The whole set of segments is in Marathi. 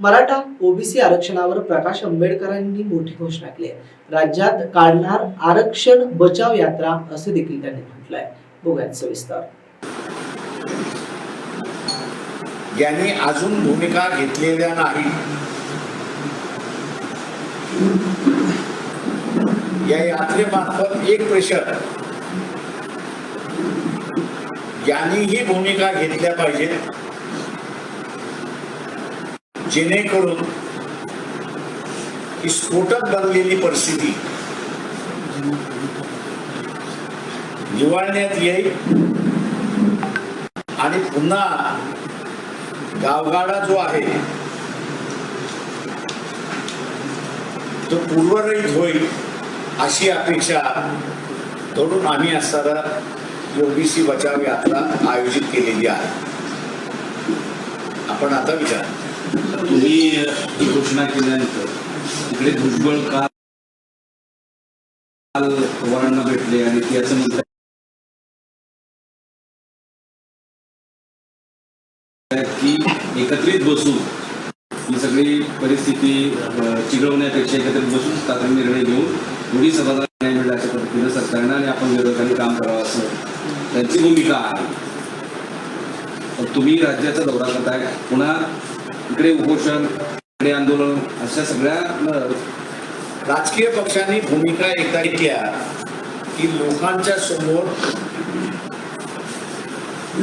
मराठा ओबीसी आरक्षणावर प्रकाश आंबेडकरांनी मोठी घोषणा केली आहे. राज्यात काढणार आरक्षण बचाव यात्रा असे देखील त्यांनी म्हटलंय. बघूयात सविस्तर. यांनी अजून भूमिका घेतलेल्या नाही या यात्रेमार्फत एक प्रेशर यांनीही भूमिका घेतल्या पाहिजेत जेणेकरून ही स्फोटक बनलेली परिस्थिती निवाळण्यात येईल आणि पुन्हा गावगाडा जो आहे तो पूर्वरहित होईल अशी अपेक्षा धरून आम्ही असताना ओबीसी बचाव यात्रा आयोजित केलेली आहे. आपण आता विचार. तुम्ही ही घोषणा केल्यानंतर इकडे भुजबळ काल पवारांना भेटले आणि त्याचं म्हणतात की एकत्रित बसून ही सगळी परिस्थिती चिघळवण्यापेक्षा एकत्रित बसून तातडीने निर्णय घेऊन थोडी समाधान न्याय मिळेल अशा पद्धतीनं सरकारनं आणि आपण विरोधकांनी काम करावं असं त्यांची भूमिका आहे. तुम्ही राज्याचा दौरा करताय पुन्हा इकडे उपोषण इकडे आंदोलन अशा सगळ्या राजकीय पक्षांनी भूमिका एकदा केल्या की लोकांच्या समोर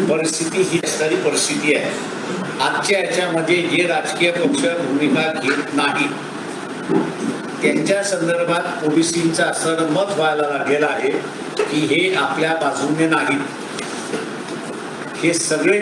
परिस्थिती ही असणारी परिस्थिती आहे. आजच्या याच्यामध्ये जे राजकीय पक्ष भूमिका घेत नाही त्यांच्या संदर्भात ओबीसींचा असं मत व्हायला लागलेलं आहे की हे आपल्या बाजूने नाही हे सगळे